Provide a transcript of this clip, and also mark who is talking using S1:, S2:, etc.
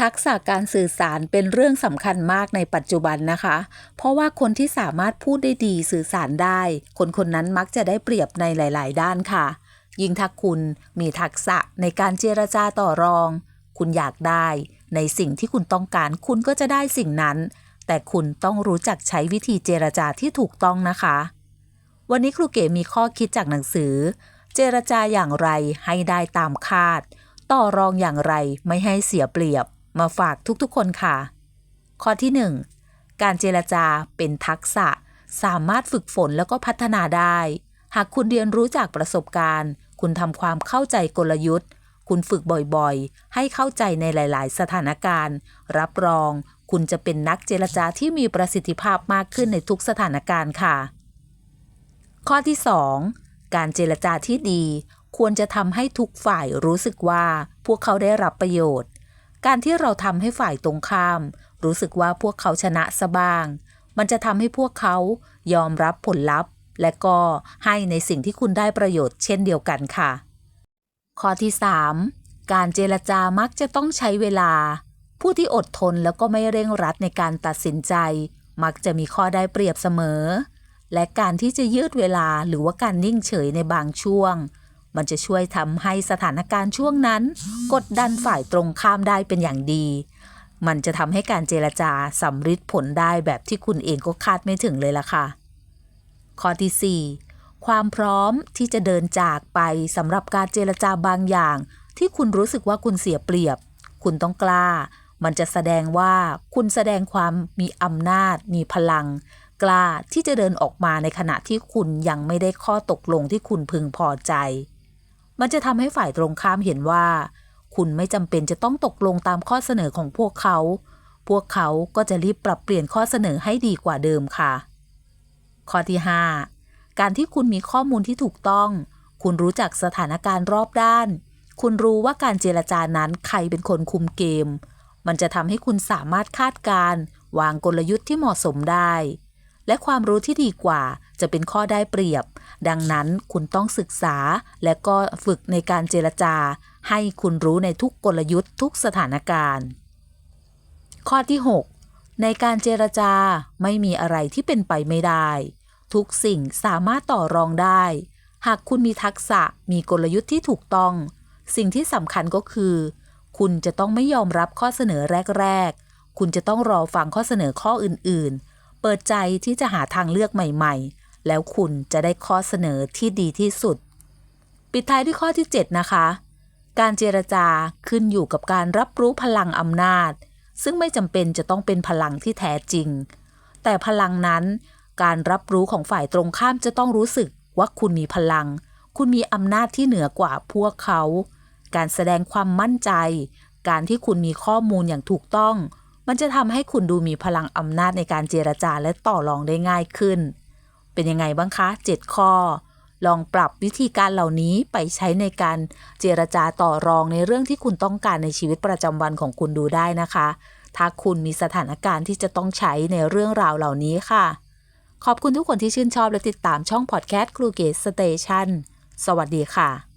S1: ทักษะการสื่อสารเป็นเรื่องสำคัญมากในปัจจุบันนะคะ เพราะว่าคนที่สามารถพูดได้ดีสื่อสารได้ คนคนนั้นมักจะได้เปรียบในหลาย ๆ ด้านค่ะ ยิ่งถ้าคุณมีทักษะในการเจรจาต่อรอง คุณอยากได้ ในสิ่งที่คุณต้องการ คุณก็จะได้สิ่งนั้น แต่คุณต้องรู้จักใช้วิธีเจรจาที่ถูกต้องนะคะ วันนี้ครูเก๋มีข้อคิดจากหนังสือ เจรจาอย่างไรให้ได้ตามคาด ต่อรองอย่างไรไม่ให้เสียเปรียบ มาฝากทุกๆคนค่ะ ข้อที่ 1 การเจรจาเป็นทักษะ สามารถฝึกฝนแล้วก็พัฒนาได้ หากคุณเรียนรู้จากประสบการณ์ คุณทำความเข้าใจกลยุทธ์ คุณฝึกบ่อยๆ ให้เข้าใจในหลาย ๆ สถานการณ์ รับรอง คุณจะเป็นนักเจรจาที่มีประสิทธิภาพมากขึ้นในทุกสถานการณ์ค่ะ ข้อที่ 2 การเจรจาที่ดีควรจะทำให้ทุกฝ่ายรู้สึกว่าพวกเขาได้รับประโยชน์ การที่เราทำให้ฝ่ายตรงข้าม รู้สึกว่าพวกเขาชนะซะบ้าง มันจะทำให้พวกเขายอมรับผลลัพธ์ และก็ให้ในสิ่งที่คุณได้ประโยชน์เช่นเดียวกันค่ะ ข้อที่ 3 การเจรจามักจะต้องใช้เวลา ผู้ที่อดทนแล้วก็ไม่เร่งรัดในการตัดสินใจ มักจะมีข้อได้เปรียบเสมอ และการที่จะยืดเวลาหรือว่าการนิ่งเฉยในบางช่วง มันจะช่วยทำให้สถานการณ์ช่วงนั้น กดดันฝ่ายตรงข้ามได้เป็นอย่างดี มันจะทำให้การเจรจาสำฤทธิ์ผลได้แบบที่คุณเองก็คาดไม่ถึงเลยล่ะค่ะ ข้อที่ 4 ความพร้อมที่จะเดินจากไปสำหรับการเจรจาบางอย่าง ที่คุณรู้สึกว่าคุณเสียเปรียบ คุณต้องกล้า มันจะแสดงว่าคุณแสดงความมีอำนาจ มีพลังกล้าที่จะเดินออกมาในขณะที่คุณยังไม่ได้ข้อตกลงที่คุณพึงพอใจ มันจะทำให้ฝ่ายตรงข้ามเห็นว่า คุณไม่จำเป็นจะต้องตกลงตามข้อเสนอของพวกเขา พวกเขาก็จะรีบปรับเปลี่ยนข้อเสนอให้ดีกว่าเดิมค่ะ ข้อที่ 5 การที่คุณมีข้อมูลที่ถูกต้อง คุณรู้จักสถานการณ์รอบด้าน คุณรู้ว่าการเจรจานั้นใครเป็นคนคุมเกม มันจะทำให้คุณสามารถคาดการณ์วางกลยุทธ์ที่เหมาะสมได้ และความรู้ที่ดีกว่าจะเป็นข้อได้เปรียบ ดังนั้นคุณต้องศึกษาและก็ฝึกในการเจรจา ให้คุณรู้ในทุกกลยุทธ์ทุกสถานการณ์ ข้อที่ 6 ในการเจรจาไม่มีอะไรที่เป็นไปไม่ได้ ทุกสิ่งสามารถต่อรองได้ หากคุณมีทักษะมีกลยุทธ์ที่ถูกต้อง สิ่งที่สำคัญก็คือ คุณจะต้องไม่ยอมรับข้อเสนอแรก ๆ คุณจะต้องรอฟังข้อเสนอข้ออื่น ๆ เปิดใจที่จะหาทางเลือกใหม่ ๆ แล้วคุณจะได้ข้อเสนอที่ดีที่สุด ปิดท้ายด้วยข้อที่ 7 นะคะ การเจรจาขึ้นอยู่กับการรับรู้พลังอำนาจ ซึ่งไม่จำเป็นจะต้องเป็นพลังที่แท้จริง แต่พลังนั้นการรับรู้ของฝ่ายตรงข้ามจะต้องรู้สึกว่าคุณมีพลัง คุณมีอำนาจที่เหนือกว่าพวกเขา การแสดงความมั่นใจ การที่คุณมีข้อมูลอย่างถูกต้อง มันจะทำให้คุณดูมีพลังอำนาจในการเจรจาและต่อรองได้ง่ายขึ้น เป็นยังไงบ้างคะ 7 ข้อ ลองปรับวิธีการเหล่านี้ไปใช้ในการเจรจาต่อรองในเรื่องที่คุณต้องการในชีวิตประจำวันของคุณดูได้นะคะ ถ้าคุณมีสถานการณ์ที่จะต้องใช้ในเรื่องราวเหล่านี้ค่ะ ขอบคุณทุกคนที่ชื่นชอบและติดตามช่องพอดแคสต์ครูเกตสเตชันสวัสดีค่ะ